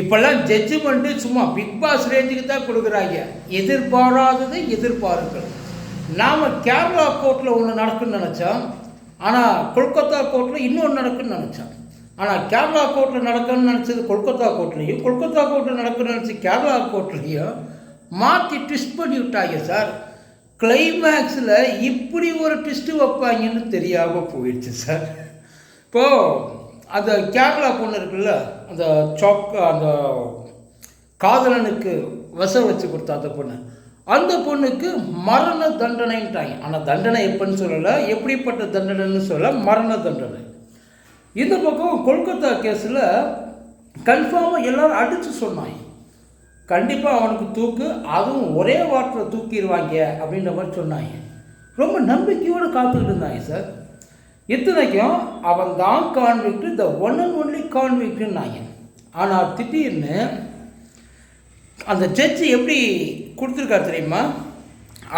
இப்போல்லாம் ஜட்ஜ்மெண்ட்டு சும்மா big pass ரேஞ்சுக்கு தான் கொடுக்குறாங்க. எதிர்பாராததை எதிர்பாருங்கள். நாம் கேரளா கோர்ட்டில் ஒன்று நடக்குன்னு நினச்சோம். ஆனால் கொல்கத்தா கோர்ட்டில் இன்னொன்று நடக்குன்னு நினச்சோம். ஆனால் கேரளா கோர்ட்டில் நடக்குன்னு நினச்சது கொல்கத்தா கோர்ட்லேயும் கொல்கத்தா கோர்ட்டில் நடக்குன்னு நினச்சி கேரளா கோர்ட்லேயும் மாற்றி ட்விஸ்ட் பண்ணி விட்டாங்க சார். கிளைமேக்ஸில் இப்படி ஒரு ட்விஸ்ட்டு வைப்பாங்கன்னு தெரியாமல் போயிடுச்சு சார். இப்போது அந்த கேரளா பொண்ணு இருக்குல்ல அந்த சாக் அந்த காதலனுக்கு விஷம் வச்சு கொடுத்த அந்த பொண்ணு. அந்த பொண்ணுக்கு மரண தண்டனைன்ட்டாங்க. ஆனால் தண்டனை எப்படின்னு சொல்லலை எப்படிப்பட்ட தண்டனைன்னு சொல்ல மரண தண்டனை. இந்த பக்கம் கொல்கத்தா கேஸில் கன்ஃபார்மாக எல்லோரும் அடித்து சொன்னாங்க. கண்டிப்பாக அவனுக்கு தூக்கு அதுவும் ஒரே வாரத்தில் தூக்கிடுவாங்க அப்படின்ற மாதிரி சொன்னாங்க. ரொம்ப நம்பிக்கையோடு காத்துக்கிட்டு இருந்தாங்க சார். இத்தனைக்கும் அவன் தான் convict the one and only கான்விக்ட்னாங்க ஆனால் திடீர்னு அந்த ஜட்ஜி எப்படி கொடுத்துருக்காரு தெரியுமா?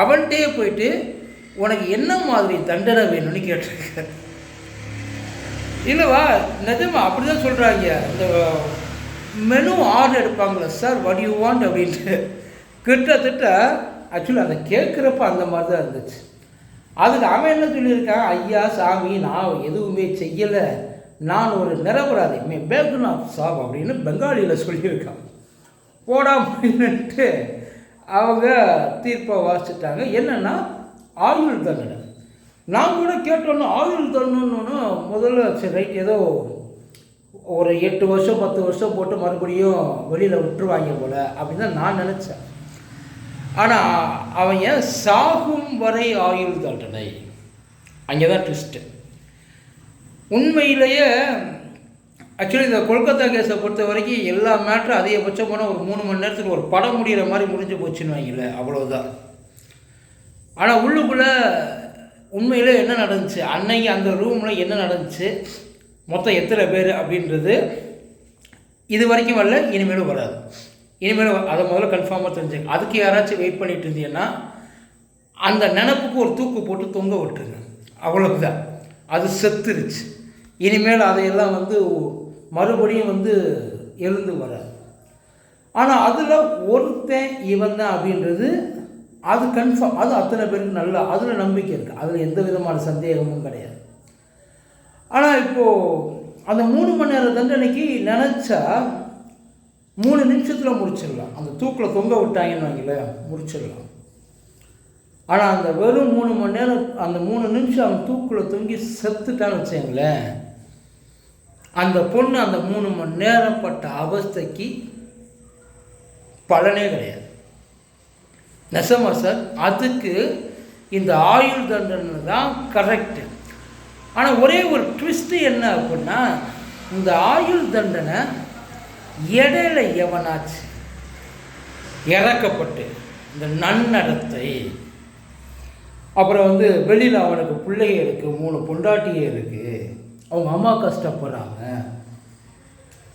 அவன்கிட்டே போயிட்டு உனக்கு என்ன மாதிரி தண்டனை வேணும்னு கேட்டிருக்காரு. இல்லைவா? நிஜமா அப்படி தான் சொல்கிறாங்க இந்த மெனு ஆர்டர் எடுப்பாங்களே சார் what யூ வாண்ட் அப்படின்ட்டு. கிட்டத்தட்ட ஆக்சுவலி அதை கேட்குறப்ப அந்த மாதிரி தான் இருந்துச்சு. அதுக்கு அவன் என்ன சொல்லியிருக்கான்? ஐயா சாமி நான் எதுவுமே செய்யலை. நான் ஒரு நிரபராதி. மே பேக்குன் ஆஃப் சாப் அப்படின்னு பெங்காலியில் சொல்லியிருக்கான். போடாமட்டு அவங்க தீர்ப்பை வாசிட்டாங்க என்னென்னா ஆயுள் தண்டனை. நான் கூட கேட்டோன்னு ஆயுள் தண்டனைன்னு முதல்ல சரி ரைட் ஏதோ ஒரு எட்டு வருஷம் பத்து வருஷம் போட்டு மறுபடியும் வெளியில் விட்டுருவாங்க போல் அப்படின்னு தான் நான் நினச்சேன். ஆனால் அவன் ஏன் சாகும் வரை ஆயுள் தண்டனை? அங்கே தான் ட்விஸ்ட்டு உண்மையிலேயே ஆக்சுவலி இந்த கொல்கத்தா கேஸை பொறுத்த வரைக்கும் எல்லா மேட்ரும் அதிகபட்சம் போனால் ஒரு மூணு மணி நேரத்துக்கு ஒரு படம் முடிகிற மாதிரி முடிஞ்சு போச்சுன்னு வாங்கல அவ்வளோதான் ஆனால் உள்ளுக்குள்ளே உண்மையிலே என்ன நடந்துச்சு? அன்னைக்கு அந்த ரூமில் என்ன நடந்துச்சு? மொத்தம் எத்தனை பேர் அப்படின்றது இது வரைக்கும் வரல இனிமேலும் வராது. இனிமேல் அதை முதல்ல கன்ஃபார்மாக தெரிஞ்சுங்க. அதுக்கு யாராச்சும் வெயிட் பண்ணிட்டு இருந்தீங்கன்னா அந்த நினப்புக்கு ஒரு தூக்கு போட்டு தொங்க விட்டுருங்க. அவ்வளவுதான். அது செத்துருச்சு. இனிமேல் அதையெல்லாம் வந்து மறுபடியும் வந்து எழுந்து வராது. ஆனால் அதில் ஒருத்தன் இவன் தான் அப்படின்றது அது கன்ஃபார்ம் அது அத்தனை பேருக்கு நல்லா அதில் நம்பிக்கை இருக்குது அதில் எந்த விதமான சந்தேகமும் கிடையாது. ஆனால் இப்போது அந்த மூணு மணி நேர தண்டனைக்கு நினச்சா மூணு நிமிஷத்தில் முடிச்சிடலாம். அந்த தூக்கில் தொங்க விட்டாங்கன்னு வைங்களேன் முடிச்சிடலாம். ஆனால் அந்த வெறும் மூணு மணி நேரம் அந்த மூணு நிமிஷம் அவன் தூக்கில் தொங்கி செத்துட்டான்னு வச்சுங்களேன் அந்த பொண்ணு அந்த மூணு மணி நேரம் பட்ட அவஸ்தைக்கு பலனே கிடையாது. நெசமா சார் அதுக்கு இந்த ஆயுள் தண்டனை தான் கரெக்டு ஆனால் ஒரே ஒரு ட்விஸ்ட்டு என்ன அப்படின்னா இந்த ஆயுள் தண்டனை இடையில எவனாச்சு இறக்கப்பட்டு இந்த நன்னடத்தை அப்புறம் வந்து வெளியில் அவனுக்கு பிள்ளைய இருக்குது மூணு பொண்டாட்டியே இருக்குது அவங்க அம்மா கஷ்டப்படுறாங்க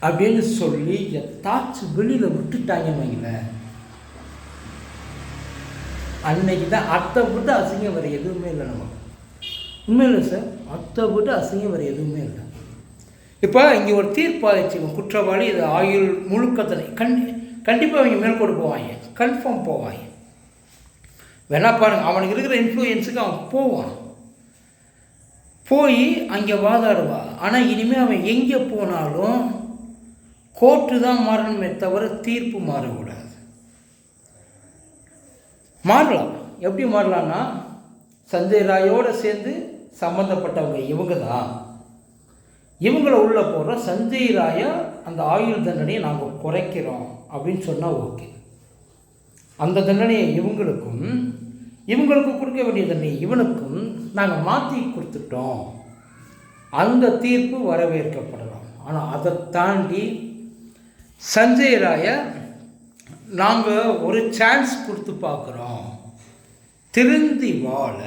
அப்படின்னு சொல்லி எத்தாச்சும் வெளியில் விட்டுட்டாங்க வைங்களேன். அன்னைக்கு தான் அத்தை விட்டு அசிங்கம் வர எதுவுமே இல்லை நமக்கு. உண்மையில் சார் அத்தை விட்டு அசிங்கம் வர எதுவுமே இல்லை. இப்போ இங்கே ஒரு தீர்ப்பாயிடுச்சு குற்றவாளி இது ஆயுள் முழுக்கத்தனை கண்டி கண்டிப்பாக அவங்க மேற்கொண்டு போவாங்க. கன்ஃபார்ம் போவாங்க. வேணா பாருங்க அவனுக்கு இருக்கிற இன்ஃப்ளூயன்ஸுக்கு அவன் போவான். போய் அங்கே வாதாடுவான் ஆனால் இனிமேல் அவன் எங்கே போனாலும் கோர்ட்டு தான் மாறணுமே தவிர தீர்ப்பு மாறக்கூடாது. மாறலாம். எப்படி மாறலாம்னா சஞ்சய் ராயோடு சேர்ந்து சம்மந்தப்பட்டவங்க இவங்க தான். இவங்கள உள்ளே போகிற சஞ்சய் ராயா அந்த ஆயுள் தண்டனையை நாங்கள் குறைக்கிறோம் அப்படின்னு சொன்னால் ஓகே. அந்த தண்டனையை இவங்களுக்கும் இவங்களுக்கு கொடுக்க வேண்டிய தண்டனை இவனுக்கும் நாங்கள் மாற்றி கொடுத்துட்டோம். அந்த தீர்ப்பு வரவேற்கப்படலாம். ஆனால் அதை தாண்டி சஞ்சய் ராயை நாங்கள் ஒரு சான்ஸ் கொடுத்து பார்க்குறோம். திருந்தி வாழ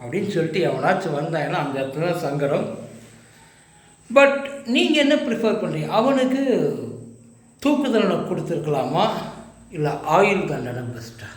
அப்படின்னு சொல்லிட்டு எவனாச்சும் வந்தாங்கன்னா அந்த இடத்துல சங்கடம். பட் நீங்கள் என்ன ப்ரிஃபர் பண்ணுறீங்க அவனுக்கு தூக்கு தண்டனை கொடுத்துருக்கலாமா? இல்லை ஆயுள் தண்டனை பெஸ்ட்டாக